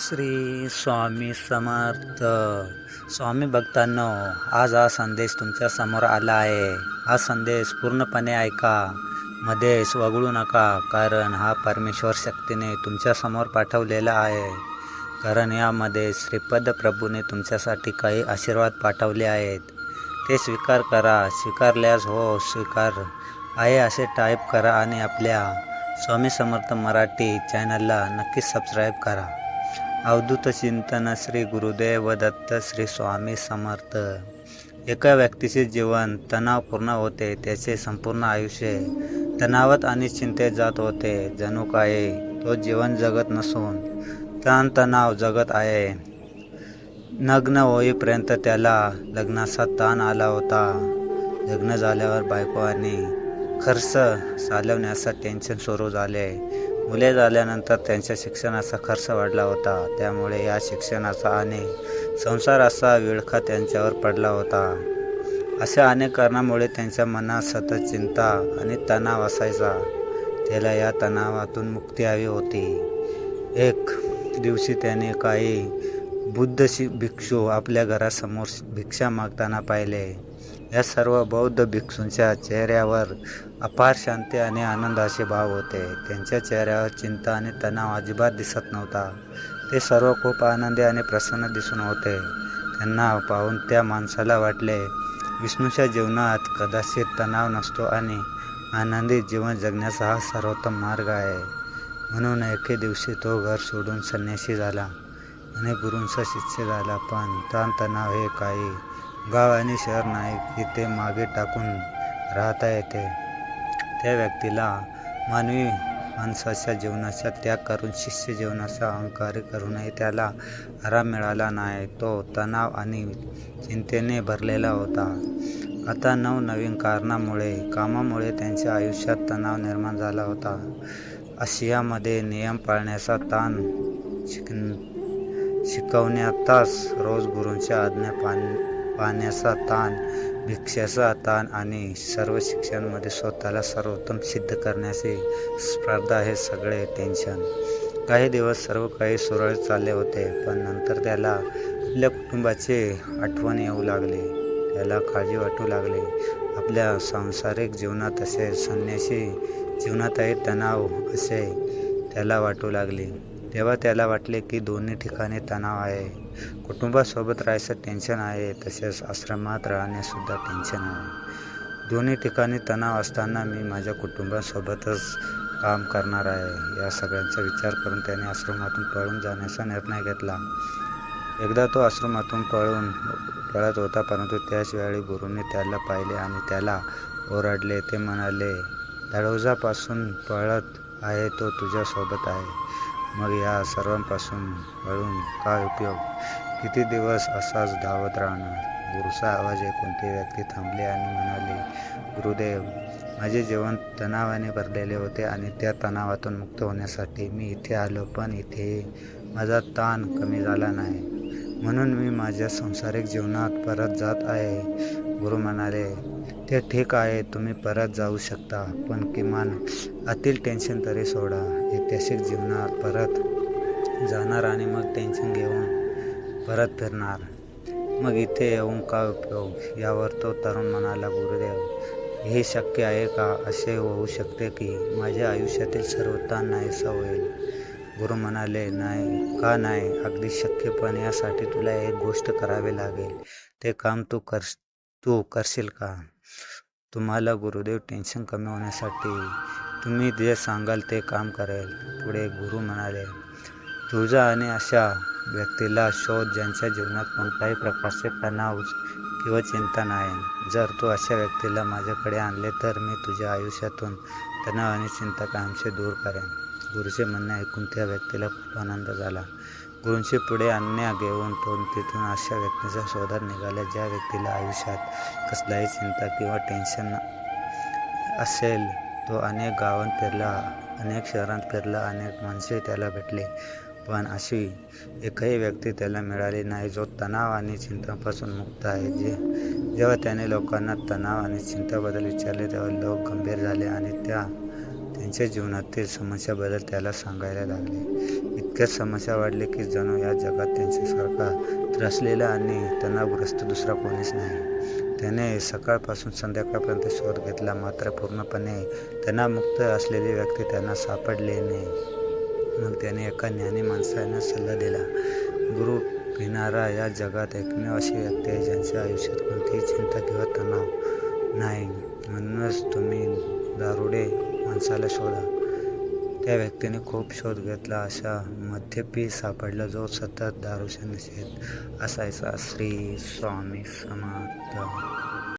श्री स्वामी समर्थ. स्वामी भक्तांनो आज हा संदेश तुमच्यासमोर आला आहे. हा संदेश पूर्णपणे ऐका. मध्येच वगळू नका कारण हा परमेश्वर शक्तीने तुमच्यासमोर पाठवलेला आहे. कारण यामध्ये श्रीपद प्रभूने तुमच्यासाठी काही आशीर्वाद पाठवले आहेत. ते स्वीकार करा स्वीकारल्यास हो स्वीकार. आहे असे टाईप करा आणि आपल्या स्वामी समर्थ मराठी चॅनलला नक्कीच सबस्क्राईब करा. अवधूत चिंतन श्री गुरुदेव दत्त श्री स्वामी समर्थ. एका व्यक्तीचे जीवन तणावपूर्ण होते त्याचे संपूर्ण आयुष्य तणावात आणि चिंतेत जात होते. जणू काय तो जीवन जगत नसून ताणतणाव जगत आहे. नग्न होईपर्यंत त्याला लग्नाचा ताण आला होता. लग्न झाल्यावर बायको आणि खर्च चालवण्याचं टेन्शन सुरू झाले. मुले झाल्यानंतर त्यांच्या शिक्षणाचा खर्च वाढला होता. त्यामुळे या शिक्षणाचा आणि संसाराचा विळखा त्यांच्यावर पडला होता. अशा अनेक कारणामुळे त्यांच्या मनात सतत चिंता आणि तणाव असायचा. त्याला या तणावातून मुक्ती हवी होती. एक दिवशी त्याने काही बुद्ध शि भिक्षू आपल्या घरासमोर भिक्षा मागताना पाहिले. या सर्व बौद्ध भिक्षूंच्या चेहऱ्यावर अपार शांती आणि आनंदाचे भाव होते. त्यांच्या चेहऱ्यावर चिंता आणि तणाव अजिबात दिसत नव्हता. ते सर्व खूप आनंदी आणि प्रसन्न दिसून होते. त्यांना पाहून त्या माणसाला वाटले विष्णूच्या जीवनात कदाचित तणाव नसतो आणि आनंदी जीवन जगण्याचा हा सर्वोत्तम मार्ग आहे. म्हणून एके दिवशी तो घर सोडून संन्यासी झाला आणि गुरूंचा शिष्य झाला. पण ताणतणाव हे काही गाव आणि शहर नाही की ते मागे टाकून राहता येते. त्या व्यक्तीला मानवी माणसाच्या जीवनाचा त्याग करून शिष्य जीवनाचा अहंकार करूनही त्याला आराम मिळाला नाही. तो तणाव आणि चिंतेने भरलेला होता. आता नवनवीन कारणामुळे कामामुळे त्यांच्या आयुष्यात तणाव निर्माण झाला होता. आशियामध्ये नियम पाळण्याचा ताण शिक शिकवण्यातच रोज गुरूंच्या आज्ञा पान पाण्याचा ताण भिक्षाचा ताण आणि सर्व शिक्षणामध्ये स्वतःला सर्वोत्तम सिद्ध करण्याची स्पर्धा हे सगळे टेन्शन काही दिवस सर्व काही सुरळीत चालले होते पण नंतर त्याला आपल्या कुटुंबाचे आठवण येऊ लागले. त्याला काळजी वाटू लागली. आपल्या सांसारिक जीवनात असे संन्यासी जीवनातही तणाव असे त्याला वाटू लागले. तेव्हा त्याला वाटले की दोन्ही ठिकाणी तणाव आहे. कुटुंबासोबत राहायचं टेन्शन आहे तसेच आश्रमात राहण्यासुद्धा टेन्शन आहे. दोन्ही ठिकाणी तणाव असताना मी माझ्या कुटुंबासोबतच काम करणार आहे. या सगळ्यांचा विचार करून त्याने आश्रमातून पळून जाण्याचा निर्णय घेतला. एकदा तो आश्रमातून पळून पळत होता परंतु त्याच वेळी गुरुने त्याला पाहिले आणि त्याला ओरडले. ते म्हणाले तळोजापासून पळत आहे तो तुझ्यासोबत आहे. मग या सर्वांपासून हळून काय उपयोग? किती दिवस असाच धावत राहणार? गुरुचा आवाज ऐकून कोणती व्यक्ती थांबली आणि म्हणाली गुरुदेव माझे जीवन तणावाने भरलेले होते आणि त्या तणावातून मुक्त होण्यासाठी मी इथे आलो पण इथे माझा ताण कमी झाला नाही. म्हणून मी माझ्या संसारिक जीवनात परत जात आहे. गुरु म्हणाले ते ठीक आहे तुम्ही परत जाऊ शकता. पण किमान आतील टेन्शन तरी सोडा. ऐतिहासिक जीवनात परत जाणार आणि मग टेन्शन घेऊन परत फिरणार. मग इथे येऊन का उपयोग? यावर तो तरुण म्हणाला गुरुदेव हे शक्य आहे का? असे होऊ शकते की माझ्या आयुष्यातील सर्वता नाहीसा होईल. गुरु म्हणाले नाही का नाही? अगदी शक्य पण यासाठी तुला एक गोष्ट करावी लागेल. ते काम तू कर तू करशील का? तुम्हाला गुरुदेव टेन्शन कमी होण्यासाठी तुम्ही जे सांगाल ते काम करेल. पुढे गुरु म्हणाले तुझा आणि अशा व्यक्तीला शोध ज्यांच्या जीवनात कोणत्याही प्रकारचे तणाव किंवा चिंता नाही. जर तू अशा व्यक्तीला माझ्याकडे आणले तर मी तुझ्या आयुष्यातून तणाव आणि चिंता कायमचे दूर करेन. गुरुचे म्हणणे ऐकून त्या व्यक्तीला खूप आनंद झाला. गुरूंचे पुढे आणण्या घेऊन पण तिथून अशा व्यक्तीचा शोधात निघाल्या ज्या व्यक्तीला आयुष्यात कसलाही चिंता किंवा टेन्शन असेल तो अनेक गावांत फिरला अनेक शहरांत फिरला अनेक माणसे त्याला भेटले. पण अशी एकही व्यक्ती त्याला मिळाली नाही जो तणाव आणि चिंतापासून मुक्त आहे. जे जेव्हा त्याने लोकांना तणाव आणि चिंताबद्दल विचारले तेव्हा लोक गंभीर झाले आणि त्या त्यांच्या जीवनातील समस्याबद्दल त्याला सांगायला लागले. इतके इतक्याच समस्या वाढली की जणू या जगात त्यांच्यासारखा त्रसलेला आणि तणावग्रस्त दुसरा कोणीच नाही. त्याने सकाळपासून संध्याकाळपर्यंत शोध घेतला मात्र पूर्णपणे तणावमुक्त असलेली व्यक्ती त्यांना सापडली नाही. मग त्याने एका ज्ञानी माणसाने सल्ला दिला गुरु घेणारा या जगात एकमेव अशी व्यक्ती आहे ज्यांच्या आयुष्यात कोणतीही चिंता किंवा तणाव नाही. म्हणूनच तुम्ही दारुडे माणसाला शोधा. त्या व्यक्तीने खूप शोध घेतला. अशा मध्यपी सापडला जो सतत दारूच्या नशेत असायचा. श्री स्वामी समर्थ